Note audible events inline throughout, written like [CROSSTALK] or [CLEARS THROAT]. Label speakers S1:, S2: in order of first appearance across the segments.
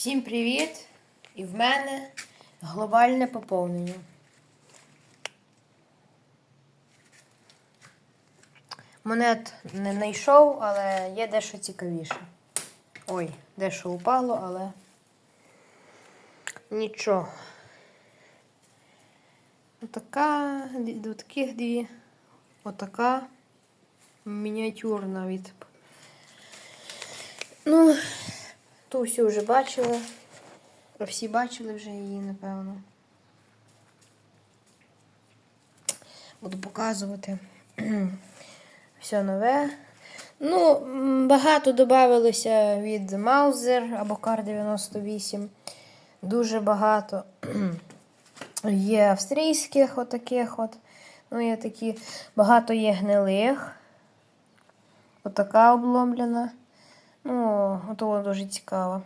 S1: Всім привіт! І в мене глобальне поповнення. Монет не знайшов, але є дещо цікавіше. Ой, дещо упало, але нічого. Отака, до таких дві. Отака мініатюрна від. Ну, ту всю вже бачили. Всі бачили вже її, напевно. Буду показувати [CLEARS THROAT] все нове. Ну, багато додавалося від Маузер або Кар 98. Дуже багато [CLEARS THROAT] є австрійських отаких от. Ну, є такі, багато є гнилих. Отака обломлена. Ну, то воно дуже цікаво.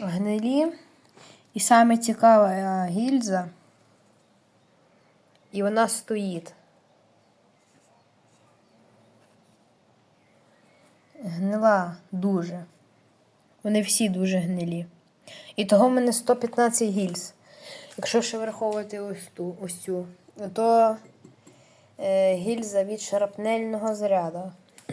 S1: Гнилі. І саме цікава е, гільза. І вона стоїть. Гнила дуже. Вони всі дуже гнилі. І того в мене 115 гільз. Якщо ще враховувати ось ту, ось цю, то е, гільза від шарапнельного заряду. [CLEARS THROAT]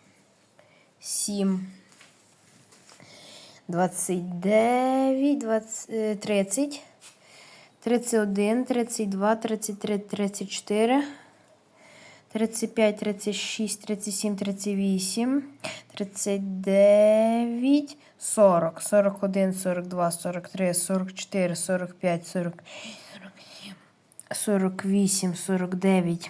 S1: Сім. Двадцять девять, тридцять, тридцять е, тридцять тридцять тридцять тридцять тридцять один, два, три, пять, шість, тридцять, 29, тридцять 30, 31, 32, 33, сорок 35, сорок 37, сорок 39, сорок 41, сорок, 43, 44, сорок вісім, сорок девять.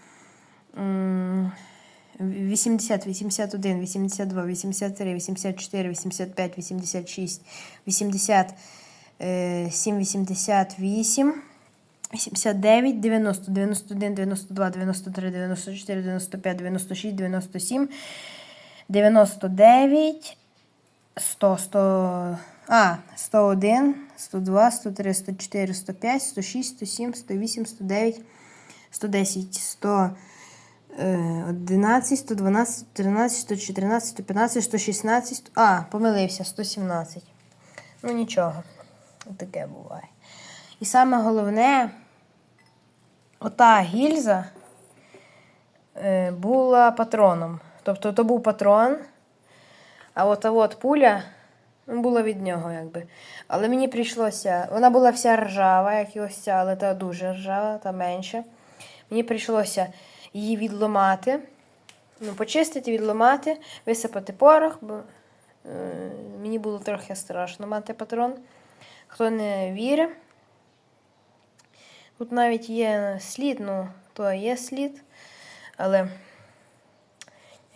S1: 80, 81, 82, 83, 84, 85, 86, 80, 7, 88, 89, 90, 91, 92, 93, 94, 95, 96, 97, 99, 100, 100, а, 101, 102, 103, 104, 105, 106, 107, 108, 109, 110, 100. 11, 112, 113, 114, 115, 116. А, помилився, 117. Ну нічого. Таке буває. І саме головне, ота гільза е, була патроном. Тобто то був патрон, а ота -а от пуля ну, була від нього, якби. Але мені прийшлося. Вона була вся ржава, як і ось ця, але та дуже ржава, та менше. Мені прийшлося її відломати, ну, почистити, відломати, висипати порох, бо е, мені було трохи страшно мати патрон. Хто не вірить, тут навіть є слід, ну, то є слід, але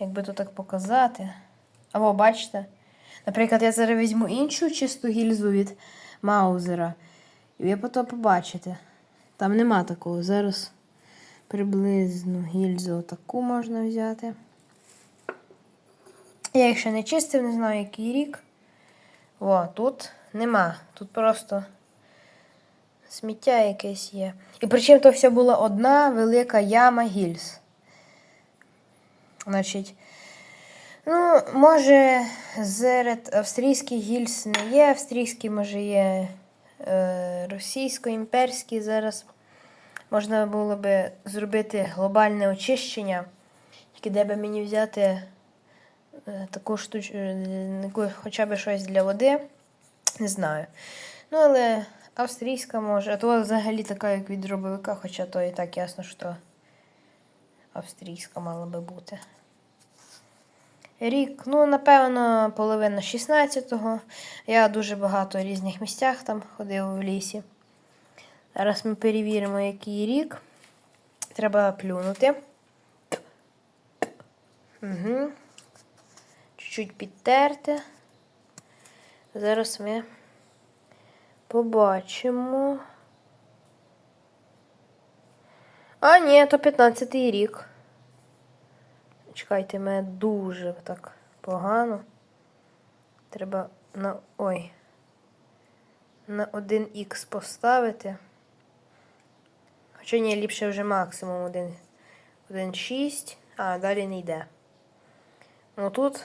S1: якби то так показати. Або бачите, наприклад, я зараз візьму іншу чисту гільзу від Маузера, і ви потім побачите. Там нема такого зараз приблизно гільзу таку можна взяти. Я їх ще не чистив, не знаю, який рік. О, тут нема. Тут просто сміття якесь є. І причому то все була одна велика яма гільз. Значить, ну, може, серед австрійський гільз не є, Австрійський, може, є е, російсько імперський зараз можна було би зробити глобальне очищення, тільки де би мені взяти е, таку штуч... Е, хоча б щось для води. Не знаю. Ну, але австрійська може. А то взагалі така, як від дробовика, хоча то і так ясно, що австрійська мала би бути. Рік, ну, напевно, половина 16-го. Я дуже багато в різних місцях там ходив в лісі. Зараз ми перевіримо, який рік. Треба плюнути. Угу. Чуть-чуть підтерти. Зараз ми побачимо. А, ні, то 15-й рік. Чекайте, мене дуже так погано. Треба на... ой. На 1х поставити. Чи ні, ліпше вже максимум 1, 1,6, а далі не йде. Ну тут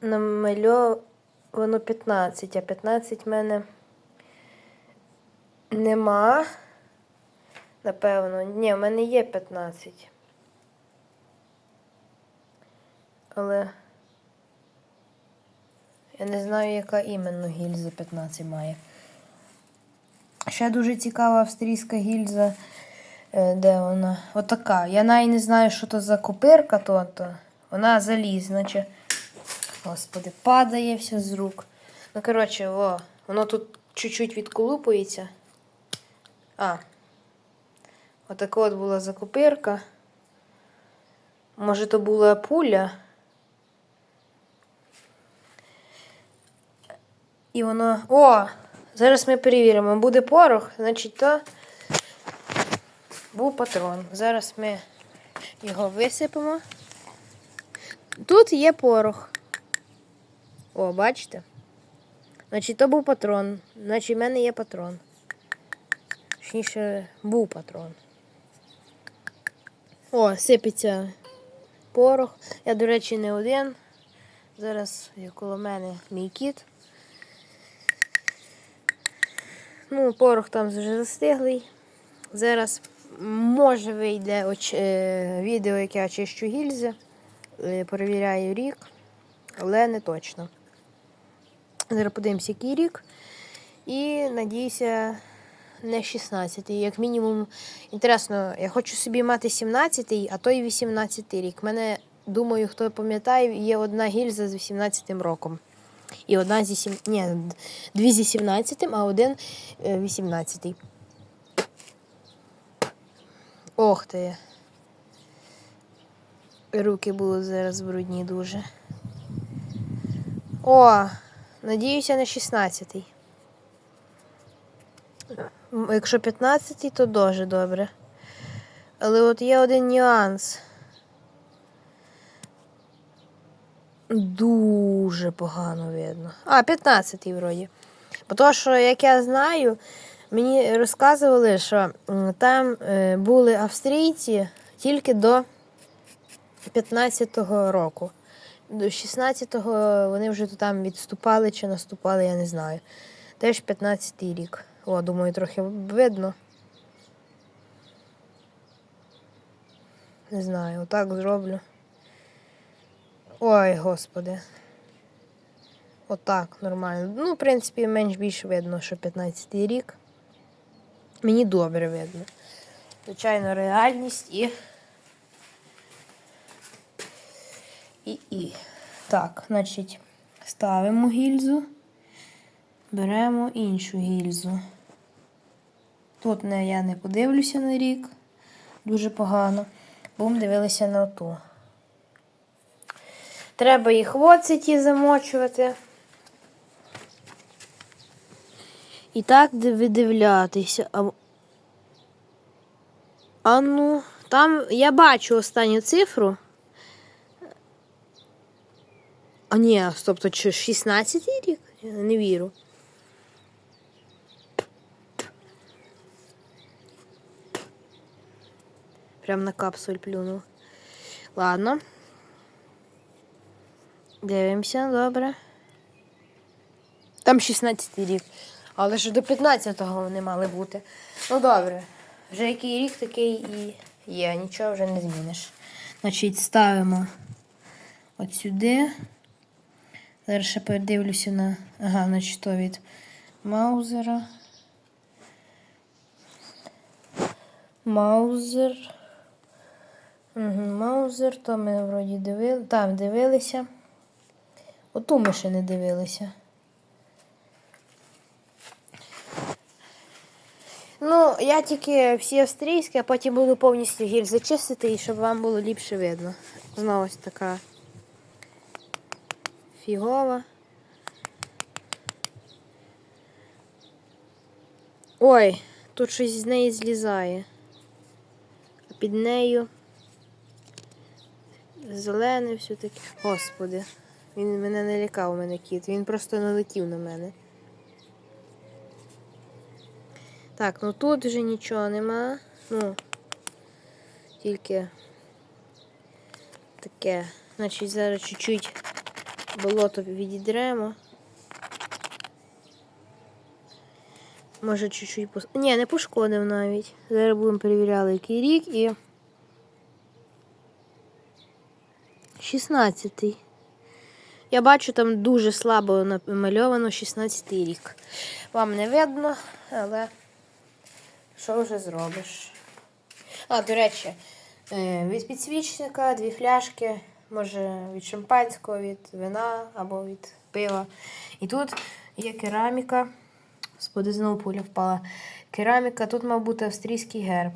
S1: намальовано 15, а 15 в мене нема. Напевно, ні, в мене є 15. Але я не знаю, яка іменно гільза 15 має. Ще дуже цікава австрійська гільза. Е, де вона? Отака. Я навіть не знаю, що це за копирка, то, то вона залізна. Чи... Господи, падає все з рук. Ну, коротше, о, воно тут чуть-чуть відколупується. А. Отака от була закопирка. Може, то була пуля. І воно. О! Зараз ми перевіримо, буде порох, значить то був патрон. Зараз ми його висипемо. Тут є порох. О, бачите? Значить, то був патрон. Значить, в мене є патрон. Точніше, був патрон. О, сипеться порох. Я, до речі, не один. Зараз коло мене мій кіт. Ну, порох там вже застиглий. Зараз може вийде оч... Е, відео, яке я чищу гільзи. Е, перевіряю рік, але не точно. Зараз подивимося, який рік. І надіюся, не 16. й Як мінімум, інтересно, я хочу собі мати 17, й а то й 18 й рік. Мене, думаю, хто пам'ятає, є одна гільза з 18 м роком. І одна зі сім... Ні, дві зі 17, а один 18. Е, Ох ти. Руки були зараз брудні дуже. О, надіюся на 16. -й. Якщо 15, то дуже добре. Але от є один нюанс. дуже погано видно. А, 15 й вроді. Бо то, що, як я знаю, мені розказували, що там е, були австрійці тільки до 15-го року. До 16-го вони вже там відступали чи наступали, я не знаю. Теж 15-й рік. О, думаю, трохи видно. Не знаю, отак зроблю. Ой, господи. Отак, нормально. Ну, в принципі, менш-більш видно, що 15 й рік. Мені добре видно. Звичайно, реальність і. І. і. Так, значить, ставимо гільзу, беремо іншу гільзу. Тут я не подивлюся на рік, дуже погано. Будемо дивилися на ту. Треба їх в оциті замочувати. І так видивлятися. А... а ну, там я бачу останню цифру. А ні, тобто 16 рік? Я не вірю. Прям на капсуль плюнув. Ладно. Дивимося, добре. Там 16 рік. Але ж до 15-го вони мали бути. Ну добре. Вже який рік, такий і є, нічого вже не зміниш. Значить, ставимо от сюди. Зараз ще подивлюся на... Ага, значить, то від Маузера. Маузер. Угу, Маузер, то ми вроді дивили. Там дивилися. Оту ми ще не дивилися. Ну, я тільки всі австрійські, а потім буду повністю гір зачистити і щоб вам було ліпше видно. Знову ось така фігова. Ой, тут щось з неї злізає. А під нею зелене все таки Господи. Він мене не лякав, у мене кіт. Він просто налетів на мене. Так, ну тут вже нічого нема. Ну, тільки таке. Значить, зараз чуть-чуть болото відідремо. Може чуть-чуть пос... Ні, не пошкодив навіть. Зараз будемо перевіряли, який рік і. 16 я бачу, там дуже слабо намальовано 16 рік. Вам не видно, але що вже зробиш? А, до речі, е, від підсвічника, дві фляшки, може від шампанського, від вина або від пива. І тут є кераміка. Споди знову пуля впала. Кераміка, тут, мав бути австрійський герб.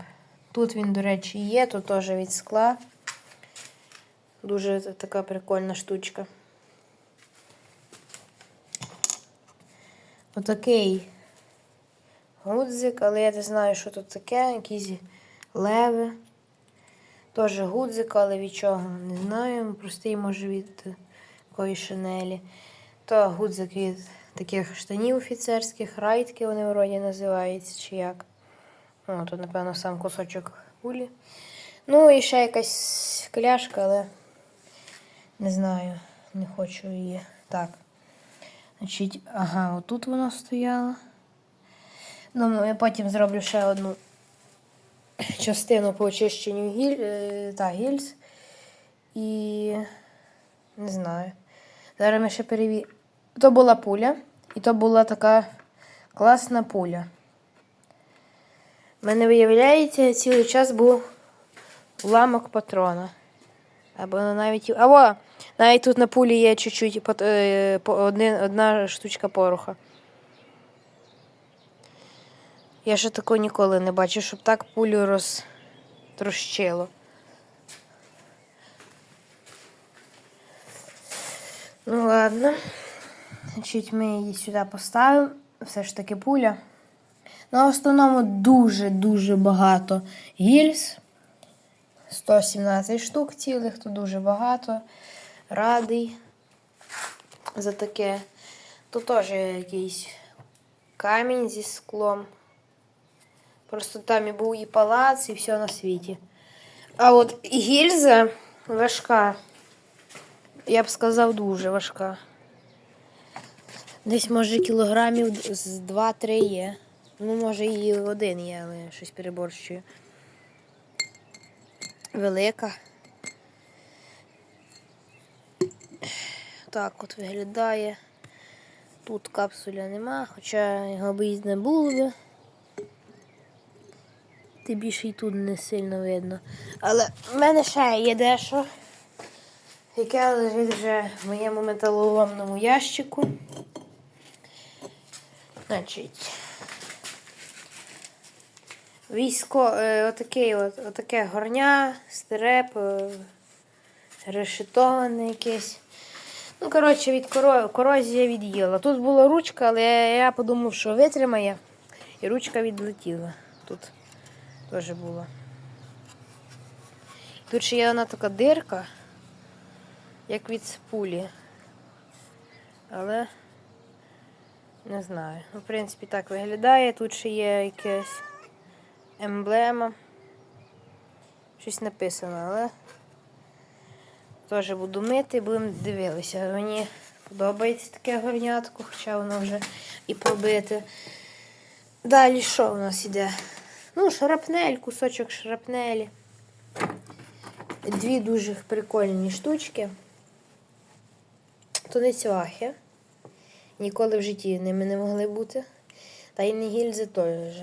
S1: Тут він, до речі, є, тут теж від скла. Дуже така прикольна штучка. отакий гудзик, але я не знаю, що тут таке, якісь леви. Теж гудзик, але від чого не знаю. Простий, може, від такої шинелі. То гудзик від таких штанів офіцерських, райдки вони вроді називаються, чи як. О, тут, напевно, сам кусочок гулі. Ну, і ще якась кляшка, але не знаю, не хочу її так. Значить, ага, отут вона стояла. Ну, я потім зроблю ще одну частину по очищенню гіль, е, та, гільз. І не знаю. Зараз ми ще перевіримо. То була пуля, і то була така класна пуля. У мене виявляється, цілий час був уламок патрона. Або навіть. Або! Навіть тут на пулі є чуть-чуть е, одна штучка пороха. Я ще такого ніколи не бачив, щоб так пулю розтрощило. Ну ладно. Значить, ми її сюди поставимо. Все ж таки пуля. На основному дуже-дуже багато гільз. 117 штук цілих, то дуже багато радий за таке. Тут теж якийсь камінь зі склом. Просто там і був і палац, і все на світі. А от гільза важка. Я б сказав, дуже важка. Десь, може, кілограмів з 2-3 є. Ну, може, і один є, але щось переборщую. Велика так от виглядає. Тут капсуля нема, хоча його б і не було би. Тим більше і тут не сильно видно. Але в мене ще є дещо, яке лежить вже в моєму металоломному ящику. Значить, військо е, отакий от, отаке горня, стереп, е, решетований якийсь. Ну, коротше, від корозія від'їла. Тут була ручка, але я подумав, що витримає. І ручка відлетіла. Тут теж була. Тут ще є одна така дирка, як від пулі. Але не знаю. Ну, в принципі, так виглядає. Тут ще є якась емблема. Щось написано, але... Теж буду мити, будемо дивитися. Мені подобається таке горнятко, хоча воно вже і пробите. Далі що в нас йде? Ну, шрапнель, кусочок шрапнелі. Дві дуже прикольні штучки. То не Ніколи в житті ними не могли бути. Та й не гільзи теж.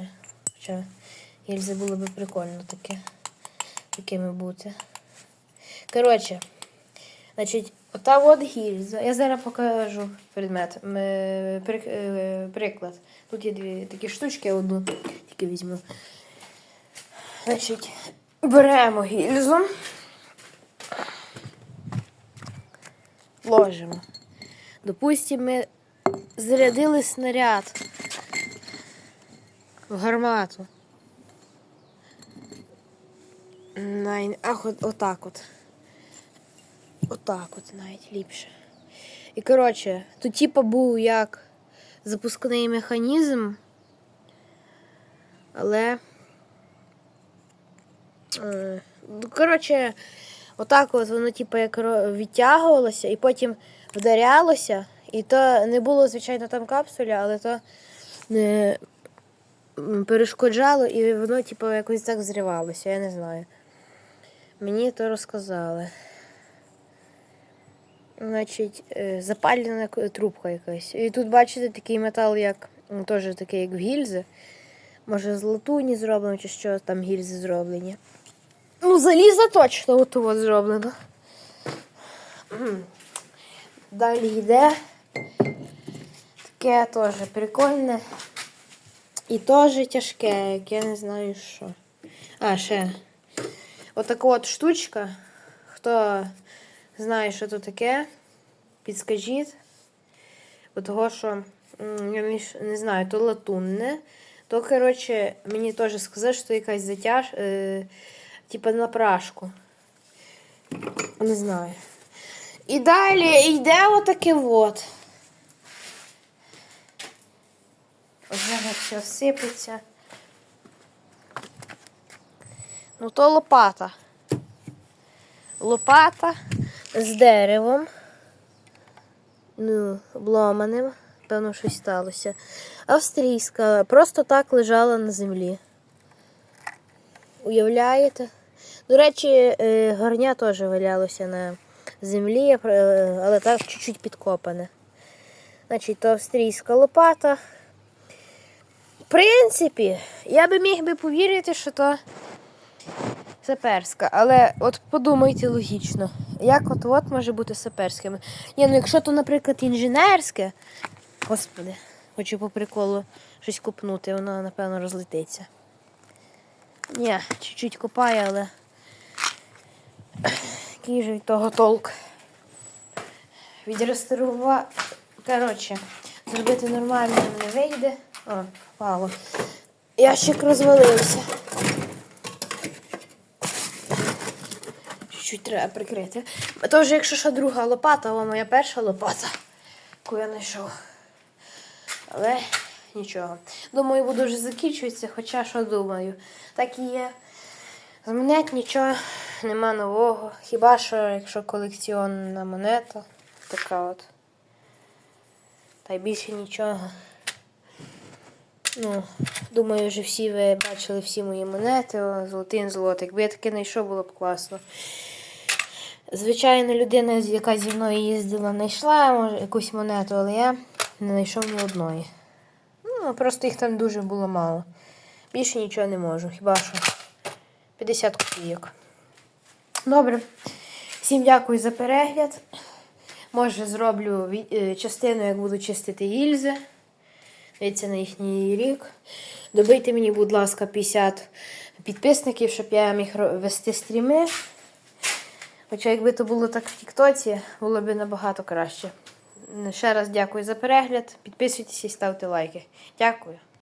S1: Хоча гільзи було б прикольно таке, такими бути. Коротше. Значить, ота от гільза. Я зараз покажу предмет. Е, е, приклад. Тут є дві такі штучки, одну тільки візьму. Значить, беремо гільзу, ложимо. Допустимо, ми зарядили снаряд в гармату. Найн, ах, от, отак от. Отак от навіть ліпше. І коротше, то типа був як запускний механізм, але. Е, ну, коротше, отак от воно типу, як відтягувалося і потім вдарялося. І то не було, звичайно, там капсуля, але то не перешкоджало і воно типу, якось так зривалося, я не знаю. Мені то розказали значить, е, запалена трубка якась. І тут, бачите, такий метал, як ну, теж такий, як в гільзи. Може, з латуні зроблено, чи що там гільзи зроблені. Ну, заліза точно от от зроблено. [CLEARS THROAT] Далі йде. Таке теж прикольне. І теж тяжке, як я не знаю що. А, ще. Отака от, от штучка. Хто знаю, що це таке. Підскажіть. Бо того, що я не знаю, то латунне. То, коротше, мені теж сказали, що це якась затяж, е, типа на прашку. Не знаю. І далі йде отаке от. Вже все сипеться. Ну, то лопата. Лопата з деревом. Ну, Ломаним, певно, щось сталося. Австрійська просто так лежала на землі. Уявляєте? До речі, е, горня теж валялося на землі, е, але так чуть-чуть підкопане. Значить, то австрійська лопата. В принципі, я би міг би повірити, що то Саперська, але от подумайте логічно як от от може бути саперськими. Ні, ну якщо то, наприклад, інженерське, господи, хочу по приколу щось купнути, воно, напевно, розлетиться. Ні, чуть-чуть копає, але який же того толк. Відреставрувати, коротше, зробити нормально не вийде. О, впало. Ящик розвалився. чуть треба прикрити. То вже якщо що друга лопата, але моя перша лопата, яку я знайшов. Але нічого. Думаю, буду вже закінчуватися, хоча що думаю. Так і є. З Змінять нічого нема нового. Хіба що, якщо колекціонна монета, така от. Та й більше нічого. Ну, Думаю, вже всі ви бачили всі мої монети. золотий золотик. Якби я таке знайшов, було б класно. Звичайно, людина, яка зі мною їздила, знайшла якусь монету, але я не знайшов ні одної. Ну, Просто їх там дуже було мало. Більше нічого не можу, хіба що 50 копійок. Добре. Всім дякую за перегляд. Може, зроблю е, частину, як буду чистити гільзи. Дивіться на їхній рік. Добийте мені, будь ласка, 50 підписників, щоб я міг вести стріми. Хоча, якби то було так в Тіктоці, було б набагато краще. Ще раз дякую за перегляд. Підписуйтесь і ставте лайки. Дякую.